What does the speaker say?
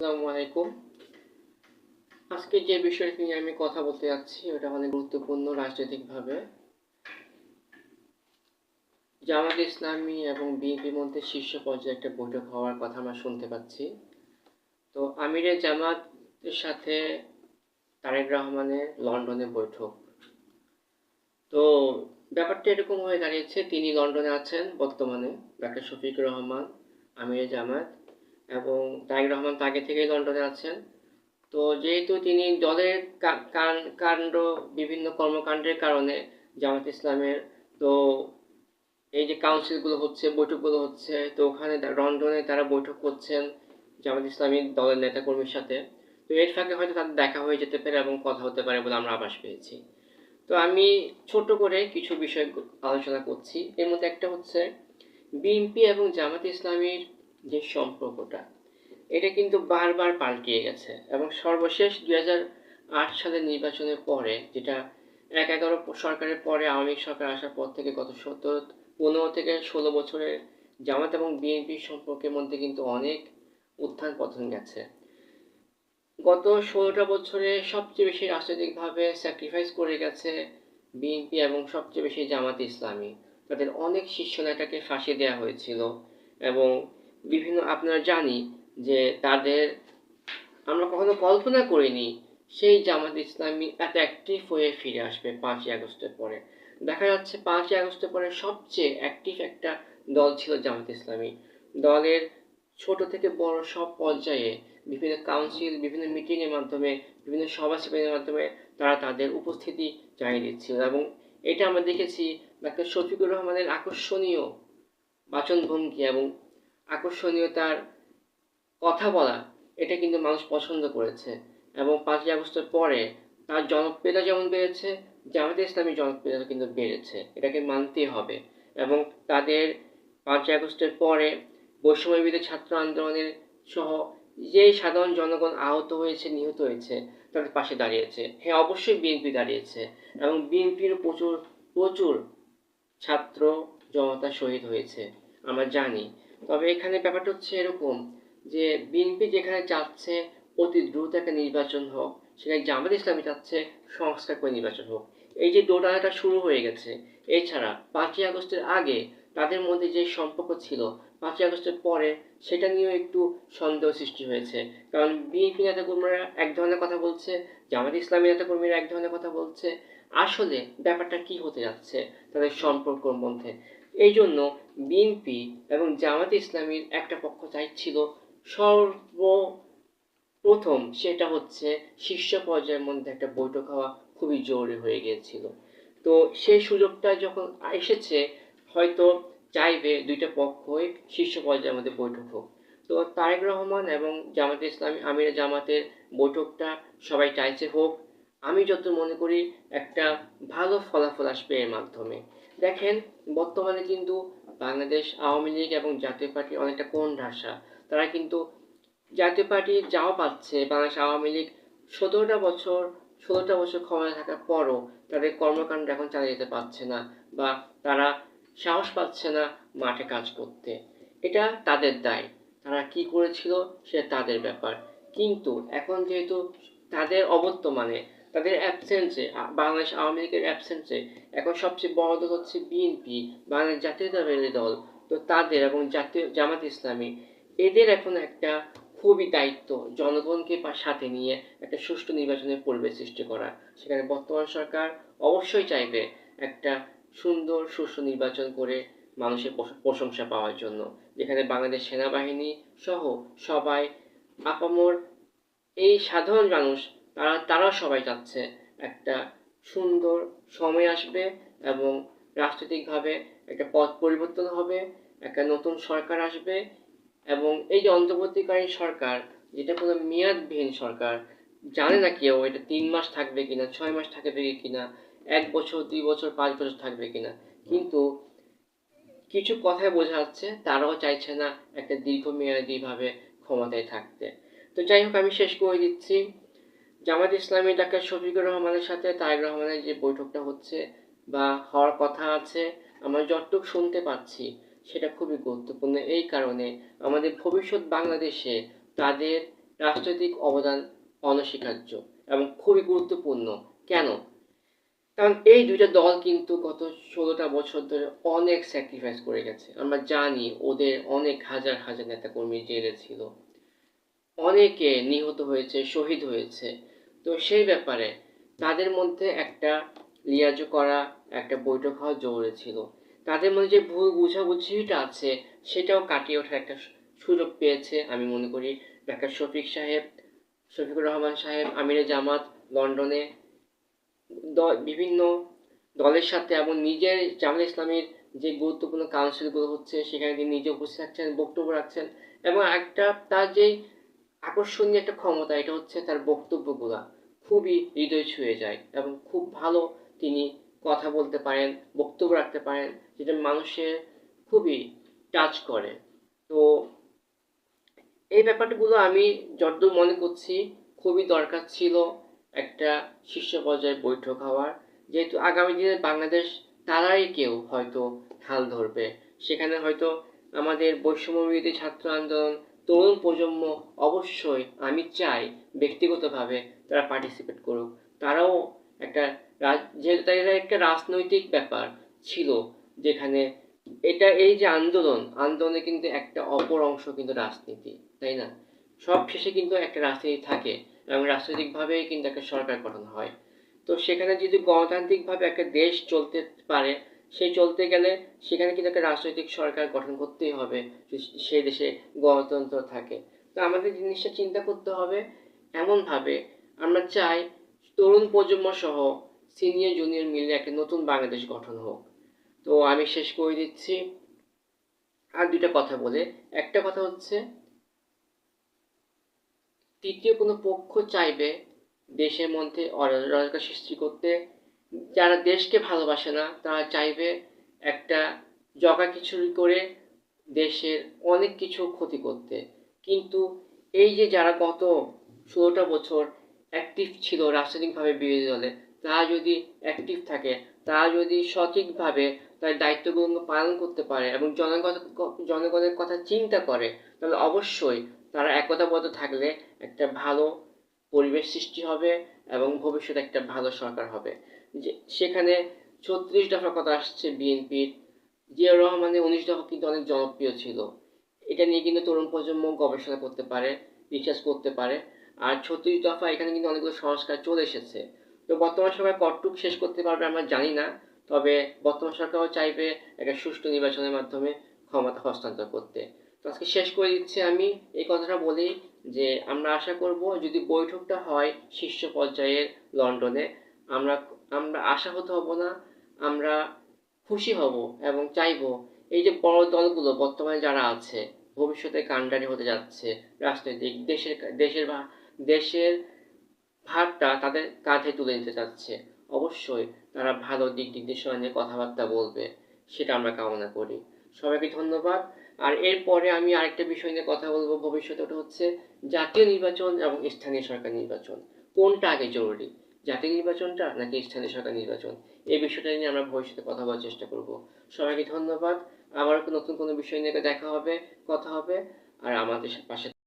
আসসালামু আলাইকুম। আজকে যে বিষয়টি নিয়ে আমি কথা বলতে যাচ্ছি, ওটা অনেক গুরুত্বপূর্ণ রাজনৈতিকভাবে। জামাত ইসলামী এবং বিএনপির মধ্যে শীর্ষ পর্যায়ে একটা বৈঠক হওয়ার কথা আমরা শুনতে পাচ্ছি। তো আমিরের জামাতের সাথে তারেক রহমানের লন্ডনে বৈঠক। তো ব্যাপারটা এরকম হয়ে দাঁড়িয়েছে, তিনি লন্ডনে আছেন বর্তমানে, ডাক্তার শফিকুর রহমান আমিরের জামাত। এবং তারেক রহমান তো আগে থেকেই লন্ডনে আছেন। তো যেহেতু তিনি দলের কাণ্ড বিভিন্ন কর্মকাণ্ডের কারণে জামাত ইসলামের, তো এই যে কাউন্সিলগুলো হচ্ছে, বৈঠকগুলো হচ্ছে, তো ওখানে লন্ডনে তারা বৈঠক করছেন জামাত ইসলামী দলের নেতাকর্মীর সাথে। তো এর ফাঁকে হয়তো তাদের দেখা হয়ে যেতে পারে এবং কথা হতে পারে বলে আমরা আভাস পেয়েছি। তো আমি ছোট করে কিছু বিষয় আলোচনা করছি। এর মধ্যে একটা হচ্ছে, বিএনপি এবং জামাত ইসলামীর যে সম্পর্কটা, এটা কিন্তু বারবার পাল্টিয়ে গেছে এবং সর্বশেষ দুই হাজার আট সালের নির্বাচনের পরে, যেটা এক এগারো সরকারের পরে আওয়ামী সরকার আসার পর থেকে গত সতেরো, পনেরো থেকে ষোলো বছরের জামাত এবং বিএনপির সম্পর্কের মধ্যে কিন্তু অনেক উত্থান পতন গেছে। গত ষোলোটা বছরে সবচেয়ে বেশি রাজনৈতিকভাবে স্যাক্রিফাইস করে গেছে বিএনপি এবং সবচেয়ে বেশি জামাত ইসলামী। তাদের অনেক শীর্ষ নেতাকে ফাঁসি দেওয়া হয়েছিল এবং বিভিন্ন আপনারা জানি যে তাদের, আমরা কখনো কল্পনা করিনি সেই জামাত ইসলামী এত অ্যাক্টিভ হয়ে ফিরে আসবে পাঁচই আগস্টের পরে। দেখা যাচ্ছে পাঁচই আগস্টের পরে সবচেয়ে অ্যাক্টিভ একটা দল ছিল জামাত ইসলামী। দলের ছোট থেকে বড় সব পর্যায়ে বিভিন্ন কাউন্সিল বিভিন্ন মিটিংয়ের মাধ্যমে, বিভিন্ন সভা সমিতির মাধ্যমে তারা তাদের উপস্থিতি জানিয়ে দিচ্ছিল এবং এটা আমরা দেখেছি ডাক্তার শফিকুর রহমানের আকর্ষণীয় বাচনভঙ্গি এবং আকর্ষণীয় তার কথা বলা, এটা কিন্তু মানুষ পছন্দ করেছে। এবং পাঁচই আগস্টের পরে তার জনপ্রিয়তা যেমন বেড়েছে, জামাতে ইসলামী জনপ্রিয়তা কিন্তু বেড়েছে। এটাকে মানতেই হবে। এবং তাদের পাঁচই আগস্টের পরে বৈষম্যবিরোধী ছাত্র আন্দোলনের সহ যে সাধারণ জনগণ আহত হয়েছে, নিহত হয়েছে, তাদের পাশে দাঁড়িয়েছে। হ্যাঁ অবশ্যই বিএনপি দাঁড়িয়েছে। এবং বিএনপির প্রচুর প্রচুর ছাত্র জনতা শহীদ হয়েছে। আমরা জানি তবে এখানে ব্যাপারটা হচ্ছে এরকম যে বিএনপি যেখানে চাচ্ছে অতি দ্রুত একটা নির্বাচন হোক, সেখানে জামাত ইসলামী চাচ্ছে সংস্কার করে নির্বাচন হোক। এই যে দোটানাটা শুরু হয়ে গেছে, এছাড়া পাঁচই আগস্টের আগে তাদের মধ্যে যে সম্পর্ক ছিল, পাঁচই আগস্টের পরে সেটা নিয়েও একটু সন্দেহ সৃষ্টি হয়েছে। কারণ বিএনপি নেতাকর্মীরা এক ধরনের কথা বলছে, জামাত ইসলামী নেতাকর্মীরা এক ধরনের কথা বলছে। আসলে ব্যাপারটা কি হতে যাচ্ছে, তাদের সম্পর্কর মধ্যে। এই জন্য বিএনপি এবং জামাত ইসলামীর একটা পক্ষ চাইছিল সর্বপ্রথম সেটা হচ্ছে শীর্ষ পর্যায়ের মধ্যে একটা বৈঠক হওয়া খুবই জরুরি হয়ে গিয়েছিল। তো সেই সুযোগটা যখন এসেছে, হয়তো চাইবে দুইটা পক্ষই শীর্ষ পর্যায়ের মধ্যে বৈঠক হোক। তো তারেক রহমান এবং জামাতে ইসলামী, আমির জামাতের বৈঠকটা সবাই চাইছে হোক। আমি যত মনে করি একটা ভালো ফলাফল আসবে এর মাধ্যমে। দেখেন, বর্তমানে কিন্তু বাংলাদেশ, আওয়ামী লীগ এবং জাতীয় পার্টি অনেকটা কোন ঢাসা। তারা কিন্তু জাতীয় পার্টি যাও পাচ্ছে, বাংলাদেশ আওয়ামী লীগ সতেরোটা বছর ষোলোটা বছর ক্ষমতায় থাকার পরও তাদের কর্মকাণ্ড এখন চালিয়ে যেতে পারছে না বা তারা সাহস পাচ্ছে না মাঠে কাজ করতে। এটা তাদের দায়। তারা কি করেছিল, সে তাদের ব্যাপার। কিন্তু এখন যেহেতু তাদের অবর্তমানে তাদের অ্যাবসেন্সে বাংলাদেশ আওয়ামী লীগের অ্যাবসেন্সে এখন সবচেয়ে বড় দল হচ্ছে বিএনপি বাংলাদেশ জাতীয়তাবাদী দল। তো তাদের এবং জাতীয়, জামাত ইসলামী, এদের এখন একটা খুবই দায়িত্ব জনগণকে সাথে নিয়ে একটা সুষ্ঠু নির্বাচনের পরিবেশ সৃষ্টি করা। সেখানে বর্তমান সরকার অবশ্যই চাইবে একটা সুন্দর, সুষ্ঠু নির্বাচন করে মানুষের প্রশংসা পাওয়ার জন্য। যেখানে বাংলাদেশ সেনাবাহিনী সহ সবাই আপামর এই সাধারণ মানুষ তারা তারা সবাই চাচ্ছে একটা সুন্দর সময় আসবে এবং রাজনৈতিকভাবে একটা পথ পরিবর্তন হবে, একটা নতুন সরকার আসবে এবং এই যে অন্তর্বর্তীকালীন সরকার, যেটা কোনো মেয়াদবিহীন সরকার, জানে না কেউ এটা তিন মাস থাকবে কিনা, ছয় মাস থাকবে কিনা, এক বছর, দুই বছর, পাঁচ বছর থাকবে কিনা। কিন্তু কিছু কথায় বোঝা যাচ্ছে, তারাও চাইছে না একটা দীর্ঘমেয়াদীভাবে ক্ষমতায় থাকতে। তো যাই হোক, আমি শেষ করে দিচ্ছি। জামাত ইসলামী ডাক্তার শফিকুর রহমানের সাথে তারেক রহমানের যে বৈঠকটা হচ্ছে বা হওয়ার কথা আছে, আমরা যতটুকু শুনতে পাচ্ছি, সেটা খুবই গুরুত্বপূর্ণ। এই কারণে আমাদের ভবিষ্যৎ বাংলাদেশে তাদের রাজনৈতিক অবদান অনস্বীকার্য এবং খুবই গুরুত্বপূর্ণ। কেন? কারণ এই দুইটা দল কিন্তু গত ষোলোটা বছর ধরে অনেক স্যাক্রিফাইস করে গেছে। আমরা জানি ওদের অনেক হাজার হাজার নেতাকর্মী জেলে ছিল। অনেকে নিহত হয়েছে, শহীদ হয়েছে। তো সেই ব্যাপারে তাদের মধ্যে একটা লিয়াজ করা, একটা বৈঠক হওয়া জরুরি ছিল। তাদের মধ্যে যে ভুল বুঝাবুঝিটা আছে, সেটাও কাটিয়ে ওঠার একটা সুযোগ পেয়েছে, আমি মনে করি। ডাক্তার শফিক সাহেব, শফিকুর রহমান সাহেব, আমিরে জামাত, লন্ডনে বিভিন্ন দলের সাথে এবং নিজের জামাত ইসলামের যে গুরুত্বপূর্ণ কাউন্সিলগুলো হচ্ছে, সেখানে তিনি নিজে উপস্থিত থাকছেন, বক্তব্য রাখছেন এবং একটা তার যেই আকর্ষণীয় একটা ক্ষমতা, এটা হচ্ছে তার বক্তব্যগুলা। খুবই হৃদয় ছুঁয়ে যায় এবং খুব ভালো তিনি কথা বলতে পারেন, বক্তব্য রাখতে পারেন, যেটা মানুষের খুবই টাচ করে। তো এই ব্যাপারগুলো আমি যতদূর মনে করছি, খুবই দরকার ছিল একটা শীর্ষ পর্যায়ে বৈঠক হওয়ার। যেহেতু আগামী দিনে বাংলাদেশ তারাই কেউ হয়তো হাল ধরবে। সেখানে হয়তো আমাদের বৈষম্য বিরোধী ছাত্র আন্দোলন তরুণ প্রজন্ম অবশ্যই, আমি চাই ব্যক্তিগতভাবে তারা পার্টিসিপেট করুক। তারাও একটা যেহেতু তাদের একটা রাজনৈতিক ব্যাপার ছিল, যেখানে এটা, এই যে আন্দোলন, আন্দোলনে কিন্তু একটা অপর অংশ কিন্তু রাজনীতি, তাই না? সব শেষে কিন্তু একটা রাজনীতি থাকে এবং রাজনৈতিকভাবেই কিন্তু একটা সরকার গঠন হয়। তো সেখানে যদি গণতান্ত্রিকভাবে একটা দেশ চলতে পারে সেই চলতে গেলে সেখানে কিন্তু একটা রাজনৈতিক সরকার গঠন করতেই হবে সে দেশে গণতন্ত্র থাকে। তো আমাদের জিনিসটা চিন্তা করতে হবে এমনভাবে, আমরা চাই তরুণ প্রজন্ম সহ সিনিয়র জুনিয়র মিলে একটা নতুন বাংলাদেশ গঠন হোক। তো আমি শেষ করে দিচ্ছি। আর দুইটা কথা বলে। একটা কথা হচ্ছে, তৃতীয় কোনো পক্ষ চাইবে দেশের মধ্যে অরাজকতা সৃষ্টি করতে যারা দেশকে ভালোবাসে না, তারা চাইবে একটা জগা খিচুড়ি করে দেশের অনেক কিছু ক্ষতি করতে। কিন্তু এই যে যারা গত ষোলোটা বছর অ্যাক্টিভ ছিল রাজনৈতিকভাবে বিরোধী দলে, তারা যদি অ্যাক্টিভ থাকে, তারা যদি সঠিকভাবে তার দায়িত্বগুলো পালন করতে পারে এবং জনগণ, জনগণের কথা চিন্তা করে, তাহলে অবশ্যই তারা একতাবদ্ধ থাকলে একটা ভালো পরিবেশ সৃষ্টি হবে এবং ভবিষ্যতে একটা ভালো সরকার হবে। সেখানে ছত্রিশ দফার কথা আসছে বিএনপির। জিয়াউর রহমানের উনিশ দফা কিন্তু অনেক জনপ্রিয় ছিল। এটা নিয়ে কিন্তু তরুণ প্রজন্ম গবেষণা করতে পারে রিসার্চ করতে পারে। আর ছত্রিশ দফা এখানে কিন্তু অনেকগুলো সংস্কার চলে এসেছে। তো বর্তমান সরকার কতটুকু শেষ করতে পারবে আমরা জানি না। তবে বর্তমান সরকারও চাইবে একটা সুষ্ঠু নির্বাচনের মাধ্যমে ক্ষমতা হস্তান্তর করতে। তো আজকে শেষ করে দিচ্ছি আমি। এই কথাটা বলি যে আমরা আশা করব যদি বৈঠকটা হয় শীর্ষ পর্যায়ের লন্ডনে, আমরা আমরা আশাহত হব না, আমরা খুশি হব এবং চাইব। এই যে বড় দলগুলো বর্তমানে যারা আছে, ভবিষ্যতে কাণ্ডারি হতে যাচ্ছে, রাজনৈতিক দেশের দেশের দেশের ভারটা তাদের কাঁধে তুলে নিতে চাচ্ছে, অবশ্যই তারা ভালো দিক নির্দেশনা নিয়ে কথাবার্তা বলবে, সেটা আমরা কামনা করি। সবাইকে ধন্যবাদ। আর এরপরে আমি আরেকটা বিষয় নিয়ে কথা বলব ভবিষ্যতে, ওটা হচ্ছে জাতীয় নির্বাচন এবং স্থানীয় সরকার নির্বাচন। কোনটা আগে জরুরি? জাতীয় নির্বাচনটা নাকি স্থানীয় সরকার নির্বাচন? এই বিষয়টা নিয়ে আমরা ভবিষ্যতে কথা বলার চেষ্টা করব। সবাইকে ধন্যবাদ। আবার নতুন কোনো বিষয় নিয়ে দেখা হবে, কথা হবে, আর আমাদের পাশে